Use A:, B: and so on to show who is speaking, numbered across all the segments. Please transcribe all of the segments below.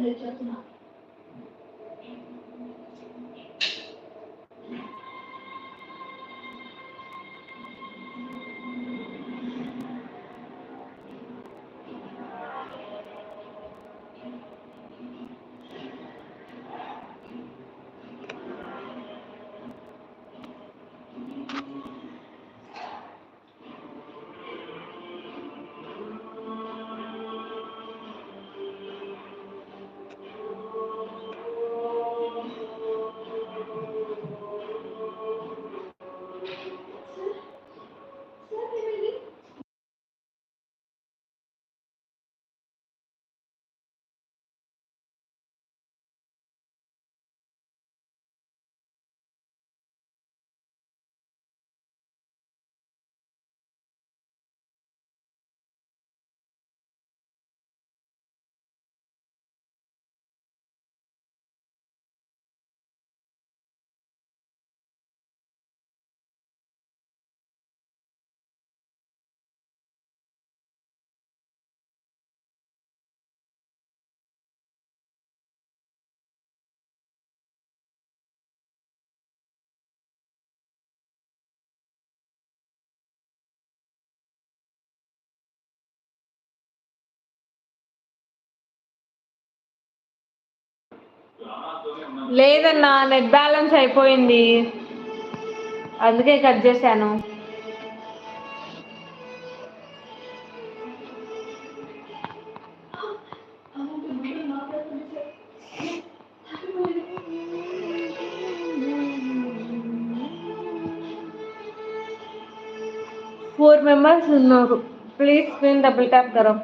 A: 你觉得呢？లేదన్నా net balance అయిపోయింది. అందుకే cut చేశాను. ఫోర్ మెంబర్స్ ఉన్నారు. ప్లీజ్ స్క్రీన్ డబుల్ ట్యాప్ కరో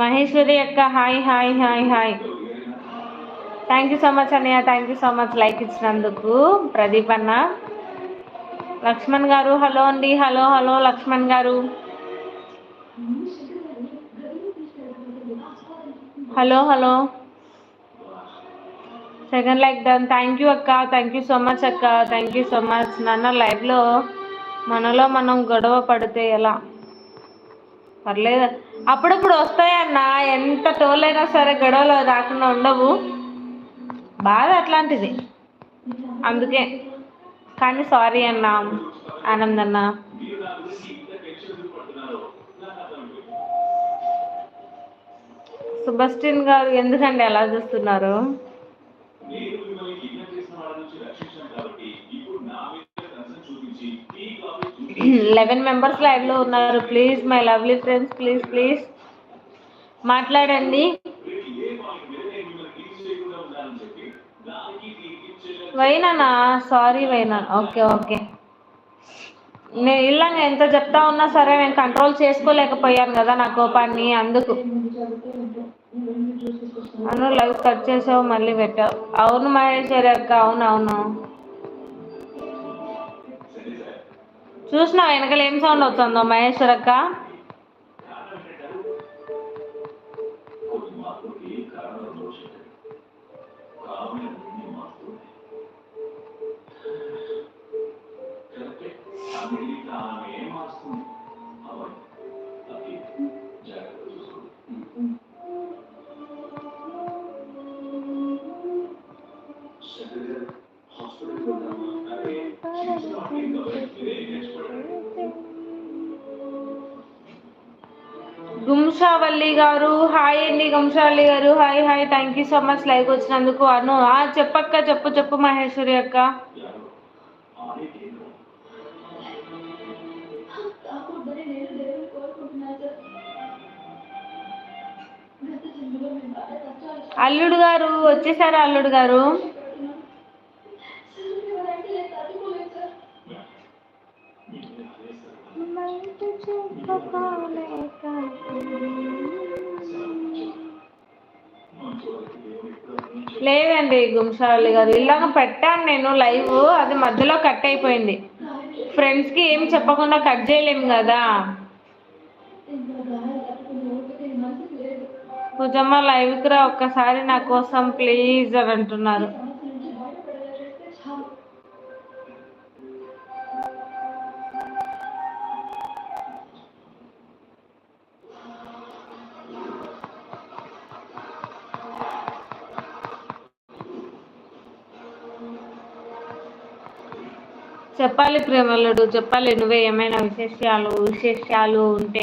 A: మహేశ్వరి అక్క hi hi hi hi thank you so much అన్నయ్య thank you so much like ఇచ్చినందుకు. ప్రదీప్ అన్న. లక్ష్మణ్ గారు హలో అండి. హలో హలో లక్ష్మణ్ గారు. Hello hello second like done thank you అక్క. థ్యాంక్ యూ సో మచ్ అక్క. థ్యాంక్ యూ సో మచ్ నాన్న లైఫ్లో మనలో మనం గొడవ పడితే ఎలా? పర్లేదు. అప్పుడప్పుడు వస్తాయన్నా ఎంత టోలైనా సరే గొడవలు రాకుండా ఉండవు. బాధ అట్లాంటిది. అందుకే. కానీ సారీ అన్నా ఆనంద్ అన్న. సుభస్టిన్ గారు ఎందుకండి అలా చూస్తున్నారు? లెవెన్ మెంబర్స్ లైవ్లో ఉన్నారు. Please my lovely friends please please. మాట్లాడండి. వైనానా? సారీ వైనా ఓకే ఓకే. నేను ఇలాగ ఎంత చెప్తా ఉన్నా సరే నేను కంట్రోల్ చేసుకోలేకపోయాను కదా నా కోపాన్ని అందుకు. అను లైవ్ కట్ చేసావు మళ్ళీ పెట్టావు. అవును మహేశ్వరి అక్క అవును అవును. చూసినా వెనకలు ఏం సౌండ్ అవుతుందో మహేశ్వర్ అక్క? గుంషావల్లి గారు హాయ్ అండి గుంషావల్లి గారు hi hi thank you so much live వచ్చినందుకు. అను ఆ చెప్పక్క చెప్పు చెప్పు మహేశ్వరి అక్క. అల్లుడు గారు వచ్చేసారా అల్లుడు గారు? లేదండి గుంసాలి గారు. ఇలాగ పెట్టాను నేను లైవ్ అది మధ్యలో కట్ అయిపోయింది. ఫ్రెండ్స్కి ఏం చెప్పకుండా కట్ చేయలేము కదా. పూజమ్మ లైవ్కి రా ఒక్కసారి నా కోసం ప్లీజ్ అని అంటున్నారు.
B: చెప్పాలి ప్రేమలుడు చెప్పాలి నువ్వే ఏమైనా విశేషాలు విశేషాలు ఉంటే.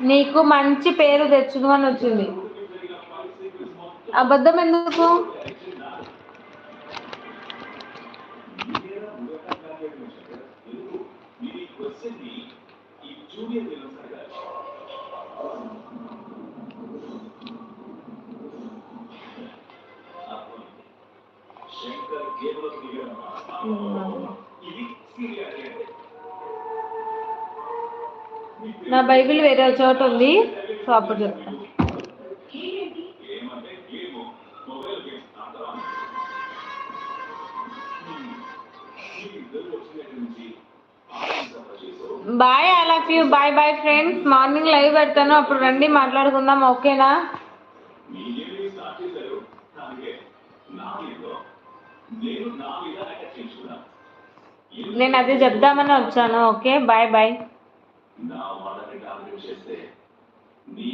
B: నీకు మంచి పేరు తెచ్చును అని వచ్చింది. అబద్ధం ఎందుకు?
A: ఇది నా
B: బైబిల్ వేరే చోట ఉంది సో అప్పుడు చెప్తాను bye I love you bye bye friends morning live పెడతాను. అప్పుడు రండి మాట్లాడుకుందాం. ఓకేనా?
A: నేను
B: అదే చెప్దామని వచ్చాను. ఓకే బాయ్ బాయ్
A: నా